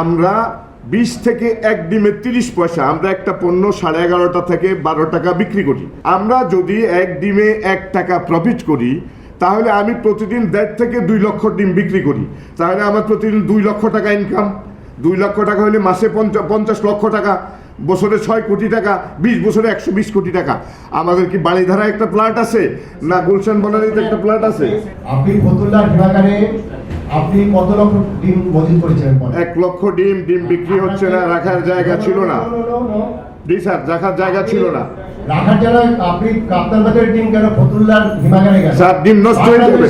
আমরা বিশ থেকে এক ডিমে তিরিশ পয়সা, আমরা একটা পণ্য সাড়ে এগারোটা থেকে বারো টাকা বিক্রি করি। আমরা যদি এক ডিমে এক টাকা প্রফিট করি, তাহলে আমি প্রতিদিন দেড় থেকে দুই লক্ষ ডিম বিক্রি করি। তাহলে আমার প্রতিদিন দুই লক্ষ টাকা ইনকাম দুই লক্ষ টাকা হলে মাসে পঞ্চাশ লক্ষ টাকা বছরে ছয় কোটি টাকা বিশ বছরে একশো বিশ কোটি টাকা। আমাদের কি বাড়িধারা একটা প্লাট আছে? না গুলশান বনানীতে একটা প্লাট আছে? আপনি আপনি কত লক্ষ ডিম মজুত করেছিলেন এক লক্ষ ডিম ডিম বিক্রি হচ্ছে না রাখার জায়গা ছিল না. জি স্যার রাখার জায়গা ছিল না। রাখার জন্য আপনি কাপ্তান বাজারের ডিম কেন ফতুল্লার হিমাগারে গেছেন স্যার, ডিম নষ্ট হয়ে যাবে।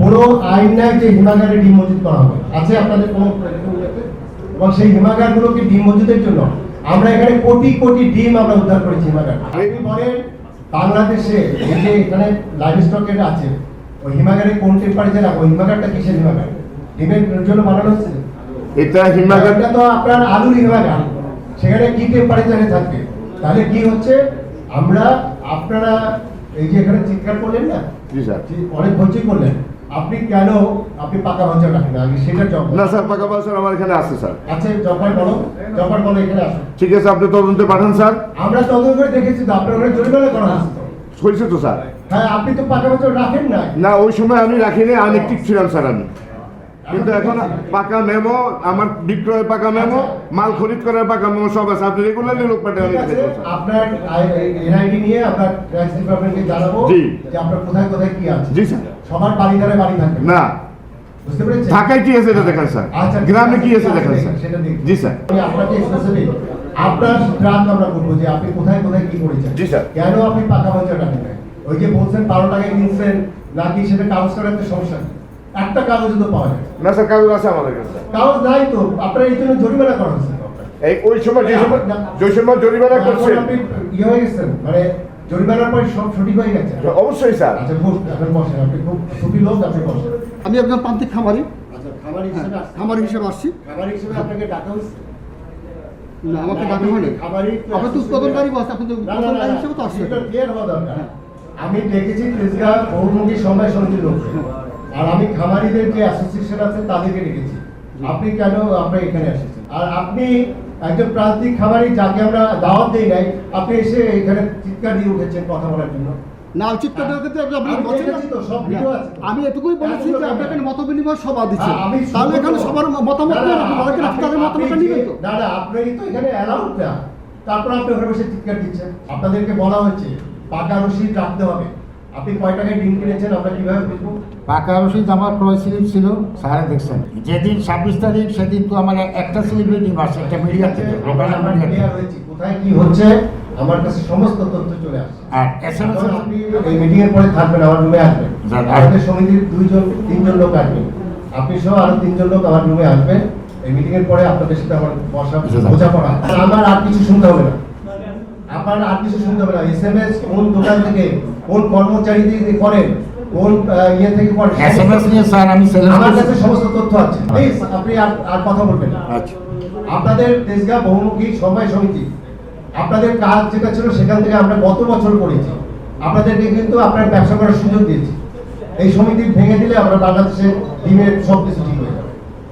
পুরো আইন নাই যে হিমাগারে ডিম মজুত করা হবে। আছে আপনাদের কোনো? এবং সেই হিমাগার গুলোকে ডিম মজুদের জন্য আমরা এখানে কোটি কোটি ডিম আমরা উদ্ধার করেছি হিমাগার বলেন বাংলাদেশে এই যে এখানে লাইভ স্টকের আছে ওই হিমাগারে কোন টেম্পারেচার ওই হিমাগারটা কিসের হিমাগার? ডিমের জন্য বানানো হচ্ছে? এটা হিমাগার এটা তো আপনার আলুর হিমাগার। সেখানে কি টেম্পারেচারে থাকবে তাহলে কি হচ্ছে? আমরা আপনারা এই যে এখানে চিৎকার করলেন না? অনেক হইচই করলেন। আপনি কেন আপনি পাকা ভাজা রাখেন আগে সেটা না স্যার পাকা বাসন আমার এখানে আছে স্যার। আচ্ছা জব্বার বলো জব্বার বলো এখানে আসো ঠিক আছে আপনি তদন্তে পাঠান স্যার। আমরা তদন্ত করে দেখেছি তো আপনার ওখানে জরিমানা করা হচ্ছে তো। হয়েছে তো স্যার। হ্যাঁ আপনি তো পাকা ভাজা রাখেন না না ওই সময় আমি রাখিনি আনেকটিক ছিলাম স্যার আমি। কিন্তু এখন পাকা মেমো আমার বিক্রয় পাকা মেমো মাল খরিদ করার পাকা মেমো সব আছে। আপনি রেগুলারলি লোক পাঠান আপনার এনআইডি নিয়ে আমরা ট্যাক্স ডিপার্টমেন্টকে জানাব জি। যে আপনার কোথায় কোথায় কি আছে। জি স্যার। সবার বাড়ি ধারে বাড়ি থাকবে না। ঢাকায় কি আছে এটা দেখেন স্যার? আচ্ছা, গ্রামে কি আছে দেখেন স্যার। জি স্যার। আপনাকে স্পেসিফিক আপনার ট্রাক আমরা বলব যে আপনি কোথায় কোথায় কি করেছেন। জি, স্যার। কেন আপনি পাকা রাখেন নাই? ওই যে বলছেন বারো টাকায় কিনছেন নাকি সেটা কাগজ করার একটা সমস্যা। একটা কাগজ তো পাওয়া যায়। না স্যার কাগজ আছে আমাদের কাছে। কাগজ নাই তো আপনার এই জন্য জরিমানা করা আপনার। এই ওই সময় যে সময় যে সময় জরিমানা করছে আপনি ইয়ে হয়ে গেছেন মানে জরিমানার পরে সব সঠিক হয়ে গেছে। অবশ্যই স্যার। আচ্ছা খুব বসেন আপনি খুব সুখী লোক আপনি বসেন। আমি একজন প্রান্তিক খামারি। আচ্ছা খামারি হিসেবে খামারি হিসেবে আসছি। খামারি হিসেবে আপনাকে ডাকা হচ্ছে না আমাকে ডাকা হয়নি। খামারি আপনি তো উৎপাদনকারী বস আপনি তো উৎপাদনকারী হিসেবে তো। আমি দেখেছি তেজগাঁ বহুমুখী সময় সমিতির লোক আর আমি খামারিদের যে অ্যাসোসিয়েশন আছে তাদেরকে ডেকেছি। আপনি কেন আপনি এখানে এসেছেন আর আপনি একজন প্রান্তিক খামারি যাকে আমরা দাওয়াত দেই নাই আপনি এসে এখানে চিৎকার দিয়ে উঠেছেন কথা বলার জন্য। না আপনি আমি এটুকুই বলেছি যে আপনি এখানে মত বিনিময় সভা দিচ্ছেন। হ্যাঁ, আমি তাহলে এখানে সবার মতামত আপনি- নিবেন তো। আপনি এখানে অ্যালাউড না। তারপর আপনি ওখানে বসে চিৎকার দিচ্ছেন। আপনাদেরকে বলা হচ্ছে পাকা রসিদ রাখতে হবে। আপনি কয় টাকায় ডিম কিনেছেন? আমরা কীভাবে বুঝব? পাকা রসিদ আমার ক্রয় স্লিপ ছিল স্যারে দেখছেন। যেদিন ছাব্বিশ তারিখ সেদিন তো আমার একটা স্লিপে ডিম আসছে একটা মিডিয়া থেকে লোকাল মিডিয়া কোথায় কি হচ্ছে? আমার কাছে সমস্ত তথ্য চলে আসছে। আর এস এম এখন আপনি এই মিটিং এর পরে থাকবেন আমার রুমে আসবেন। আমাদের সমিতির দুইজন তিনজন লোক আসবেন আপনি সহ আরও তিনজন লোক আমার রুমে আসবেন। এই মিটিং এর পরে আপনাদের সাথে আমার বসা বোঝাপড়া। আমার আর কিছু শুনতে হবে না। আপনার আর কিছু শুনতে হবে না। এস এম এস কোন দোকান থেকে কোন কর্মচারী থেকে করেন কোন ইয়ে থেকে করেন? এস এম এস নিয়ে স্যার আমি আমার কাছে সমস্ত তথ্য আছে। প্লিজ আপনি আর আর কথা বলবেন আচ্ছা। আপনাদের তেজগাঁ বহুমুখী সমবায় সমিতি আপনাদের কাজ যেটা ছিল সেখান থেকে আমরা গত বছর করেছি। আপনাদেরকে কিন্তু আপনার ব্যবসা করার সুযোগ দিয়েছি। এই সমিতি ভেঙে দিলে আমরা বাংলাদেশে ডিমের সব কিছু ঠিক